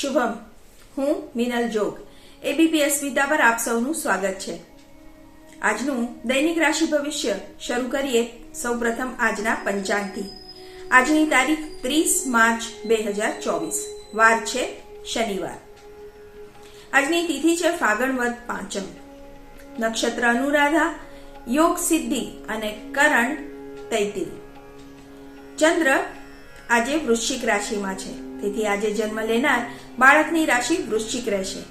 શુભમ, હું મિનલ જોગ. એબીપી અસ્મિતા પર આપ સૌનું સ્વાગત છે. આજનું દૈનિક રાશિ ભવિષ્ય શરૂ કરીએ સૌપ્રથમ આજના પંચાંગથી. આજની તારીખ ત્રીસ માર્ચ બે હજાર ચોવીસ. વાર છે શનિવાર. આજની તિથિ છે ફાગણ વદ પાંચમ. નક્ષત્ર અનુરાધા, યોગ સિદ્ધિ અને કરણ તૈતિલ. ચંદ્ર આજે વૃશ્ચિક રાશિમાં છે. તેથી આજે જન્મ લેનાર બાળકની રાશિ વૃશ્ચિક રહેશે.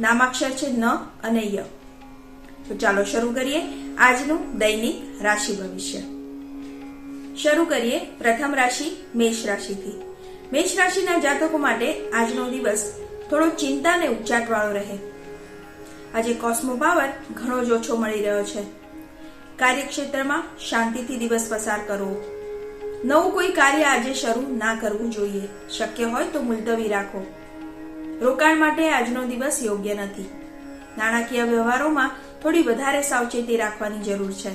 નામાક્ષર છે ન અને ય. તો ચાલો શરૂ કરીએ આજનું દૈનિક રાશિ ભવિષ્ય. શરૂ કરીએ પ્રથમ રાશિ મેષ રાશિથી. મેષ રાશિના જાતકો માટે આજનો દિવસ થોડો ચિંતા અને ઉચ્ચાટવાળો રહે. આજે કોસ્મો પાવર ઘણો જ ઓછો મળી રહ્યો છે. કાર્યક્ષેત્રમાં શાંતિથી દિવસ પસાર કરવો નવું કોઈ કાર્ય આજે શરૂ ના કરવું જોઈએ. શક્ય હોય તો મુલતવી રાખો. રોકાણ માટે આજનો દિવસ યોગ્ય નથી. નાણાકીય વ્યવહારોમાં થોડી વધારે સાવચેતી રાખવાની જરૂર છે.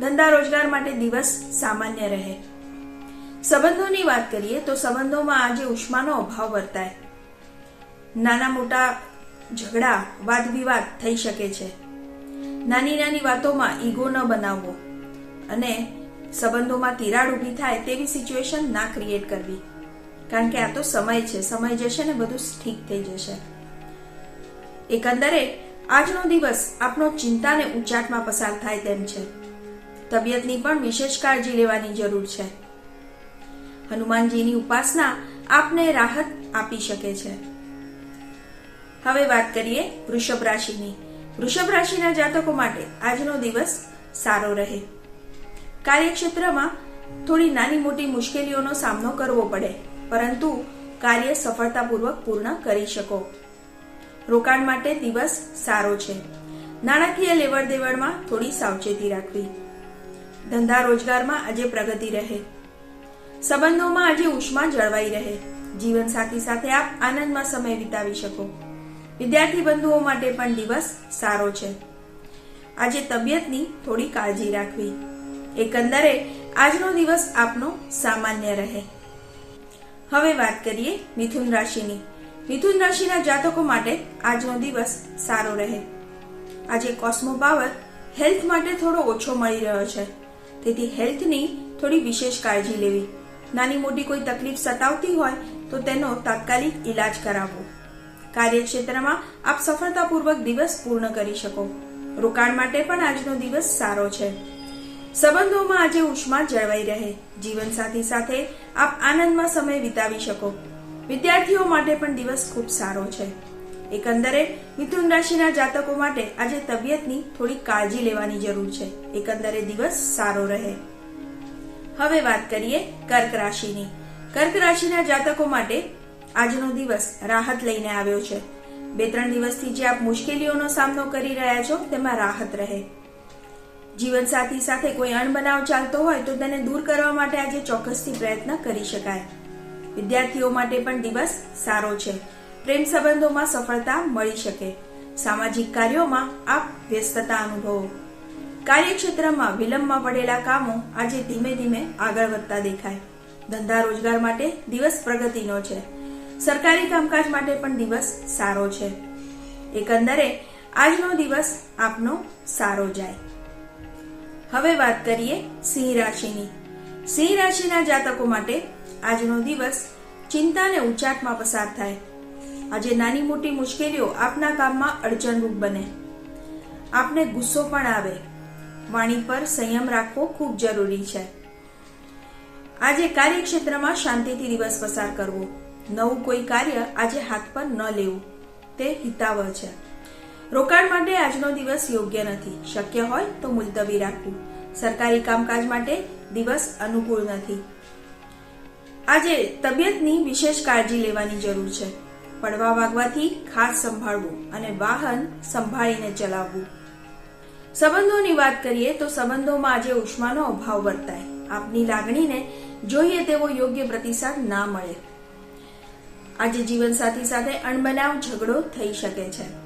ધંધા રોજગાર માટે દિવસ સામાન્ય રહે. સંબંધોની વાત કરીએ તો સંબંધોમાં આજે ઉષ્માનો અભાવ વર્તાય. નાના મોટા ઝઘડા વાદ વિવાદ થઈ શકે છે. નાની નાની વાતોમાં ઈગો ન બનાવવો અને સંબંધોમાં તિરાડ ઊભી થાય તેવી સિચ્યુએશન ના ક્રિએટ કરવી. કારણ કે આ તો સમય છે. સમય જશે ને બધું ઠીક થઈ જશે. એકંદરે, આજનો દિવસ આપનો ચિંતાને ઉચાટમાં પસાર થાય તેમ છે. તબિયતની પણ વિશેષ કાળજી લેવાની જરૂર છે. હનુમાનજીની ઉપાસના આપને રાહત આપી શકે છે. હવે વાત કરીએ વૃષભ રાશિની. વૃષભ રાશિના જાતકો માટે આજનો દિવસ સારો રહે. કાર્યક્ષેત્રમાં થોડી નાની મોટી મુશ્કેલીઓનો સામનો કરવો પડે, પરંતુ કાર્ય સફળતાપૂર્વક પૂર્ણ કરી શકો. રોકાણ માટે દિવસ સારો છે. નાણાકીય લેવડ દેવડમાં થોડી સાવચેતી રાખવી. ધંધા રોજગારમાં આજે પ્રગતિ રહે. સંબંધોમાં આજે ઉષ્મા જળવાઈ રહે. જીવનસાથી સાથે આપ આનંદમાં સમય વિતાવી શકો. વિદ્યાર્થી બંધુઓ માટે પણ દિવસ સારો છે. આજે તબિયતની થોડી કાળજી રાખવી. એકંદરે આજનો દિવસ આપનો સામાન્ય રહે. હવે વાત કરીએ મિથુન રાશિની. મિથુન રાશિના જાતકો માટે આજનો દિવસ સારો રહે. આજે કોસ્મો પાવર હેલ્થ માટે થોડો ઓછો મળી રહ્યો છે. તેથી હેલ્થની થોડી વિશેષ કાળજી લેવી. નાની મોટી કોઈ તકલીફ સતાવતી હોય તો તેનો તાત્કાલિક ઈલાજ કરાવવો. કાર્યક્ષેત્રમાં આપ સફળતાપૂર્વક દિવસ પૂર્ણ કરી શકો. રોકાણ માટે પણ આજનો દિવસ સારો છે. સંબંધોમાં આજે ઉષ્મા જળવાઈ રહે. જીવનસાથી સાથે આપ આનંદમાં સમય વિતાવી શકો. વિદ્યાર્થીઓ માટે પણ દિવસ ખૂબ સારો છે. એકંદરે, મિથુન રાશિના જાતકો માટે આજે તબિયતની થોડી કાળજી લેવાની જરૂર છે. એકંદરે દિવસ સારો રહે. હવે વાત કરીએ કર્ક રાશિની. કર્ક રાશિના જાતકો માટે આજનો દિવસ રાહત લઈને આવ્યો છે. બે ત્રણ દિવસથી જે આપ મુશ્કેલીઓનો સામનો કરી રહ્યા છો, તેમાં રાહત રહે. જીવનસાથી સાથે કોઈ અણબનાવ ચાલતો હોય તો તેને દૂર કરવા માટે આજે ચોક્કસથી પ્રયત્ન કરી શકાય. વિદ્યાર્થીઓ માટે પણ દિવસ સારો છે. પ્રેમ સંબંધોમાં સફળતા મળી શકે. સામાજિક કાર્યોમાં આપ વ્યસ્તતા અનુભવો. કાર્યક્ષેત્રમાં વિલંબમાં પડેલા કામો આજે ધીમે ધીમે આગળ વધતા દેખાય. ધંધા રોજગાર માટે દિવસ પ્રગતિનો છે. સરકારી કામકાજ માટે પણ દિવસ સારો છે. એકંદરે આજનો દિવસ આપનો સારો જાય. હવે વાત કરીએ સિંહ રાશિની. સિંહ રાશિના જાતકો માટે આજનો દિવસ ચિંતા અને ઉચાટમાં પસાર થાય. આજે નાની મોટી મુશ્કેલીઓ આપના કામમાં અડચણરૂપ બને. આપને ગુસ્સો પણ આવે. વાણી પર સંયમ રાખવો ખૂબ જરૂરી છે. આજે કાર્યક્ષેત્રમાં શાંતિથી દિવસ પસાર કરવો. નવું કોઈ કાર્ય આજે હાથ પર ન લેવું. તે હિતાવહ છે. રોકાણ માટે આજનો દિવસ યોગ્ય નથી. શક્ય હોય તો મુલતવી રાખવું. સરકારી કામકાજ માટે દિવસ અનુકૂળ નથી. આજે તબિયતની વિશેષ કાળજી લેવાની જરૂર છે. પડવા વાગવાથી ખાસ સંભાળવું અને વાહન સંભાળીને ચલાવવું. સંબંધોની વાત કરીએ તો સંબંધોમાં આજે ઉષ્માનો અભાવ વર્તાય. આપની લાગણીને જોઈએ તેવો યોગ્ય પ્રતિસાદ ના મળે. આજે જીવનસાથી સાથે અણબનાવ ઝઘડો થઈ શકે છે.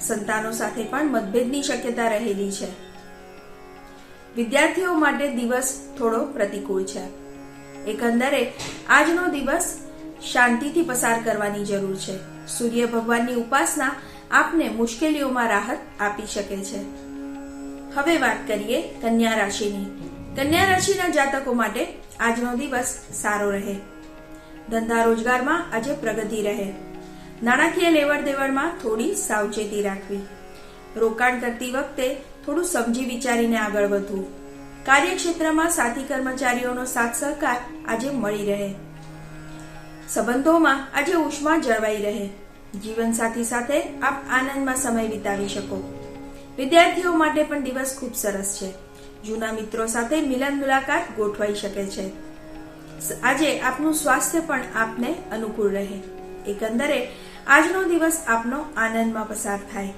સંતાનો સાથે પણ મતભેદની શક્યતા રહેલી છે. વિદ્યાર્થીઓ માટે દિવસ થોડો પ્રતિકૂળ છે. એકંદરે, આજનો દિવસ શાંતિથી પસાર કરવાની જરૂર છે. સૂર્ય ભગવાનની ઉપાસના આપને મુશ્કેલીઓમાં રાહત આપી શકે છે. હવે વાત કરીએ કન્યા રાશિની. કન્યા રાશિના જાતકો માટે આજનો દિવસ સારો રહે. ધંધા રોજગારમાં આજે પ્રગતિ રહે. નાણાકીય લેવડ દેવડમાં થોડી સાવચેતી રાખવી. રોકાણ કરતી વખતે થોડું સમજી વિચારીને આગળ વધવું. કાર્યક્ષેત્રમાં સાથી કર્મચારીઓનો સાથ સહકાર આજે મળી રહે. સંબંધોમાં આજે ઉષ્મા જળવાઈ રહે. જીવનસાથી સાથે આપ આનંદમાં સમય વિતાવી શકો. વિદ્યાર્થીઓ માટે પણ દિવસ ખૂબ સરસ છે. જૂના મિત્રો સાથે મિલન મુલાકાત ગોઠવાઈ શકે છે. આજે આપનું સ્વાસ્થ્ય પણ આપને અનુકૂળ રહે. એકંદરે આજનો દિવસ આપનો આનંદમાં પસાર થાય.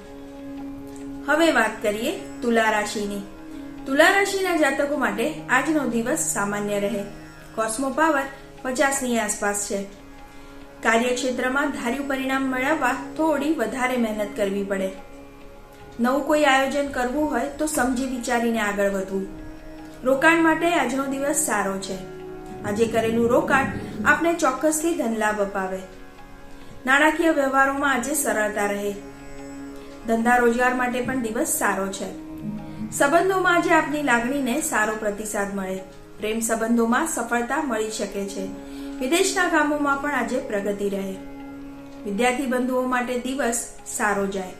હવે વાત કરીએ તુલા રાશિની. તુલા રાશિના જાતકો માટે આજનો દિવસ સામાન્ય રહે. કોસ્મો પાવર પચાસની આસપાસ છે. કાર્યક્ષેત્રમાં ધાર્યું પરિણામ મેળવવા થોડી વધારે મહેનત કરવી પડે. નવું કોઈ આયોજન કરવું હોય તો સમજી વિચારીને આગળ વધવું. રોકાણ માટે આજનો દિવસ સારો છે. આજે કરેલું રોકાણ આપને ચોક્કસથી ધનલાભ અપાવે. નાણાકીય વ્યવહારોમાં આજે સરળતા રહે. ધંધા રોજગાર માટે પણ દિવસ સારો છે. સંબંધોમાં આજે આપની લાગણીને સારો પ્રતિસાદ મળે. પ્રેમ સંબંધોમાં સફળતા મળી શકે છે. વિદેશના કામોમાં પણ આજે પ્રગતિ રહે. વિદ્યાર્થી બંધુઓ માટે દિવસ સારો જાય.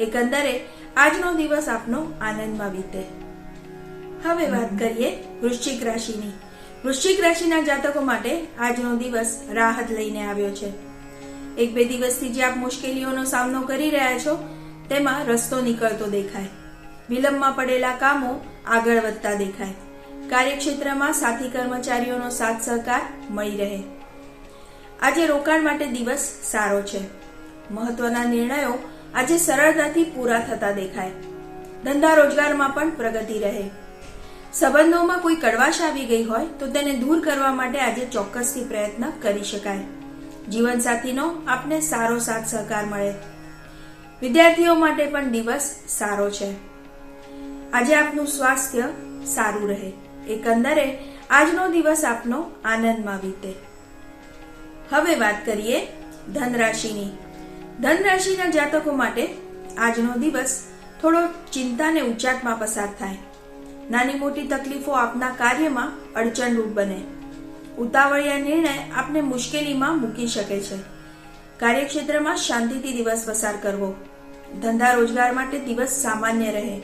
એકંદરે, આજનો દિવસ આપનો આનંદમાં વીતે. હવે વાત કરીએ વૃશ્ચિક રાશિની. વૃશ્ચિક રાશિના જાતકો માટે આજનો દિવસ રાહત લઈને આવ્યો છે. એક બે દિવસથી જે આપ મુશ્કેલીઓનો સામનો કરી રહ્યા છો તેમાં રસ્તો નીકળતો દેખાય. વિલંબમાં પડેલા કામો આગળ વધતા દેખાય. કાર્યક્ષેત્રમાં સાથી કર્મચારીઓનો સાથ સહકાર મળી રહે. આજે રોકાણ માટે દિવસ સારો છે. મહત્વના નિર્ણયો આજે સરળતાથી પૂરા થતા દેખાય. ધંધા રોજગારમાં પણ પ્રગતિ રહે. સંબંધોમાં કોઈ કડવાશ આવી ગઈ હોય તો તેને દૂર કરવા માટે આજે ચોક્કસથી પ્રયત્ન કરી શકાય. જીવનસાથીનો આપને સારો સાથ સહકાર મળે. વિદ્યાર્થીઓ માટે પણ દિવસ સારો છે. આજે આપનું સ્વાસ્થ્ય સારું રહે. એકંદરે, આજનો દિવસ આપનો આનંદમાં વીતે. હવે વાત કરીએ ધન રાશિની ધન રાશિના જાતકો માટે આજનો દિવસ થોડો ચિંતાને ઉચાટમાં પસાર થાય. નાની મોટી તકલીફો આપના કાર્યમાં અડચણરૂપ બને. ઉતાવળિયા નિર્ણય આપને મુશ્કેલીમાં મૂકી શકે છે. કાર્યક્ષેત્રમાં શાંતિથી દિવસ પસાર કરવો. ધંધા રોજગાર માટે દિવસ સામાન્ય રહે.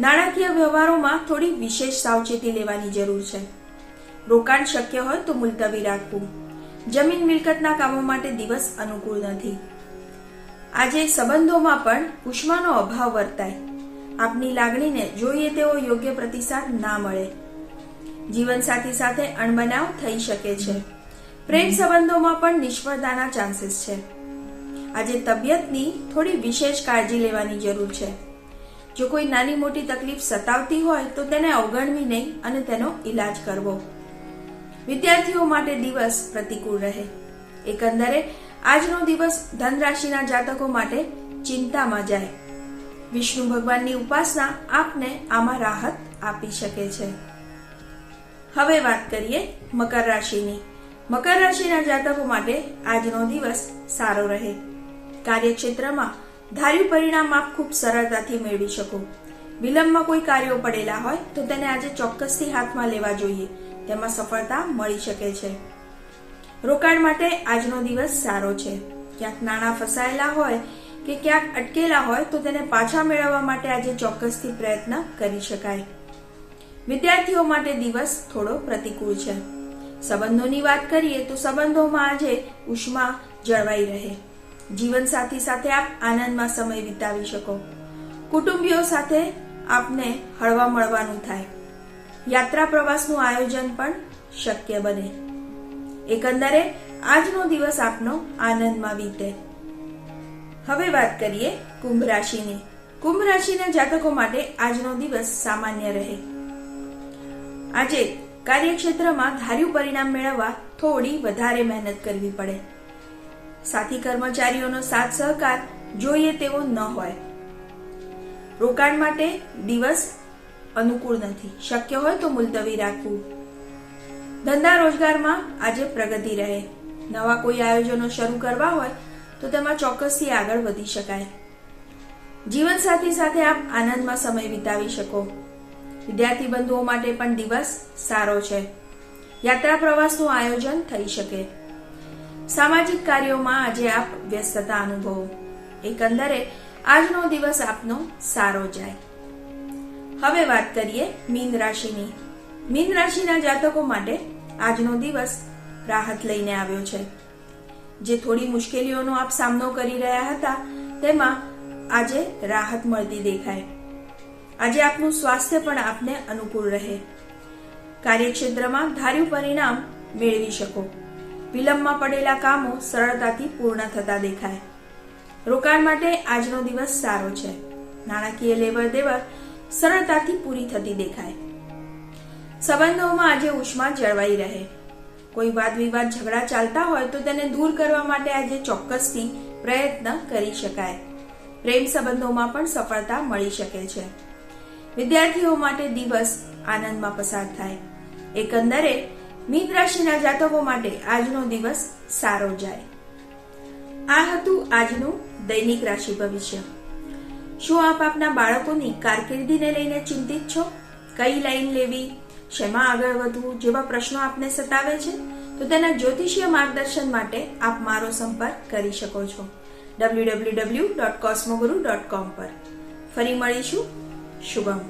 નાણાકીય વ્યવહારોમાં થોડી વિશેષ સાવચેતી લેવાની જરૂર છે. રોકાણ શક્ય હોય તો મુલતવી રાખવું. જમીન મિલકતના કામો માટે દિવસ અનુકૂળ નથી. આજે સંબંધોમાં પણ ઉષ્માનો અભાવ વર્તાય. આપની લાગણીને જોઈએ તેવો યોગ્ય પ્રતિસાદ ના મળે. જીવનસાથી સાથે અણબનાવ થઈ શકે છે. પ્રેમ સંબંધોમાં પણ નિષ્ફળતાના ચાન્સીસ છે. આજે તબિયતની થોડી વિશેષ કાળજી લેવાની જરૂર છે. જો કોઈ નાની મોટી તકલીફ સતાવતી હોય, તો તેને અવગણવી નહીં અને તેનો ઈલાજ કરવો. વિદ્યાર્થીઓ માટે દિવસ પ્રતિકૂળ રહે. એકંદરે, આજનો દિવસ ધન રાશિના જાતકો માટે ચિંતામાં જાય. વિષ્ણુ ભગવાનની ઉપાસના આપને આમાં રાહત આપી શકે છે. હવે વાત કરીએ મકર રાશિની. મકર રાશિના જાતકો માટે આજનો દિવસ સારો રહે. કાર્યક્ષેત્રમાં ધાર્યું પરિણામ આપ ખૂબ સરળતાથી મેળવી શકો. વિલંબમાં કોઈ કાર્યો પડેલા હોય તો તેને આજે ચોક્કસથી હાથમાં લેવા જોઈએ. તેમાં સફળતા મળી શકે છે. રોકાણ માટે આજનો દિવસ સારો છે. ક્યાંક નાણાં ફસાયેલા હોય કે ક્યાંક અટકેલા હોય તો તેને પાછા મેળવવા માટે આજે ચોક્કસથી પ્રયત્ન કરી શકાય. વિદ્યાર્થીઓ માટે દિવસ થોડો પ્રતિકૂળ છે. સંબંધોની વાત કરીએ તો સંબંધોમાં આજે ઉષ્મા જળવાઈ રહે. જીવનસાથી સાથે આપ આનંદમાં સમય વિતાવી શકો. કુટુંબીઓ સાથે આપને હળવા મળવાનું થાય. યાત્રા પ્રવાસનું આયોજન પણ શક્ય બને. એકંદરે, આજનો દિવસ આપનો આનંદમાં વીતે. હવે વાત કરીએ કુંભ રાશિની. કુંભ રાશિના જાતકો માટે આજનો દિવસ સામાન્ય રહે. આજે કાર્યક્ષેત્રમાં ધાર્યું પરિણામ મેળવવા થોડી વધારે મહેનત કરવી પડે. સાથી કર્મચારીઓનો સાથ સહકાર જોઈએ તેવો ન હોય. રોકાણ માટે દિવસ અનુકૂળ નથી. શક્ય હોય તો મુલતવી રાખવું. ધંધા રોજગારમાં આજે પ્રગતિ રહે. નવા કોઈ આયોજનો શરૂ કરવા હોય તો તેમાં ચોક્કસથી આગળ વધી શકાય. જીવનસાથી સાથે આપ આનંદમાં સમય વિતાવી શકો. વિદ્યાર્થી બંધુઓ માટે પણ દિવસ સારો છે. યાત્રા પ્રવાસનું આયોજન થઈ શકે. સામાજિક કાર્યોમાં આજે આપ વ્યસ્તતા અનુભવો. એકંદરે, આજનો દિવસ આપનો સારો જાય. હવે વાત કરીએ મીન રાશિની. મીન રાશિના જાતકો માટે આજનો દિવસ રાહત લઈને આવ્યો છે. જે થોડી મુશ્કેલીઓનો આપ સામનો કરી રહ્યા હતા, તેમાં આજે રાહત મળતી દેખાય. આજે આપનું સ્વાસ્થ્ય પણ આપને અનુકૂળ રહે. કાર્યક્ષેત્રમાં ધાર્યું પરિણામ મેળવી શકો. વિલંબમાં પડેલા કામો સરળતાથી પૂર્ણ થતા દેખાય. રોકાણ માટે આજનો દિવસ સારો છે. નાણાકીય લેવડ દેવડ સરળતાથી પૂરી થતી દેખાય. સંબંધોમાં આજે ઉષ્મા જળવાઈ રહે. કોઈ વાદ વિવાદ ઝઘડા ચાલતા હોય તો તેને દૂર કરવા માટે આજે ચોક્કસથી પ્રયત્ન કરી શકાય. પ્રેમ સંબંધોમાં પણ સફળતા મળી શકે છે. વિદ્યાર્થીઓ માટે દિવસ આનંદમાં પસાર થાય. એકંદરે મીન રાશિના જાતકો માટે આજનો દિવસ સારો જાય. આ હતું આજનું દૈનિક રાશિ ભવિષ્ય. શું આપ આપના બાળકોની કારકિર્દીને લઈને ચિંતિત છો? કઈ લાઈન લેવી? શેમાં આગળ વધવું? જેવા પ્રશ્નો આપને સતાવે છે? તો તેના જ્યોતિષીય માર્ગદર્શન માટે આપ મારો સંપર્ક કરી શકો છો. W W W dot Cosmoguru dot com પર. ફરી મળીશું. શુભમ.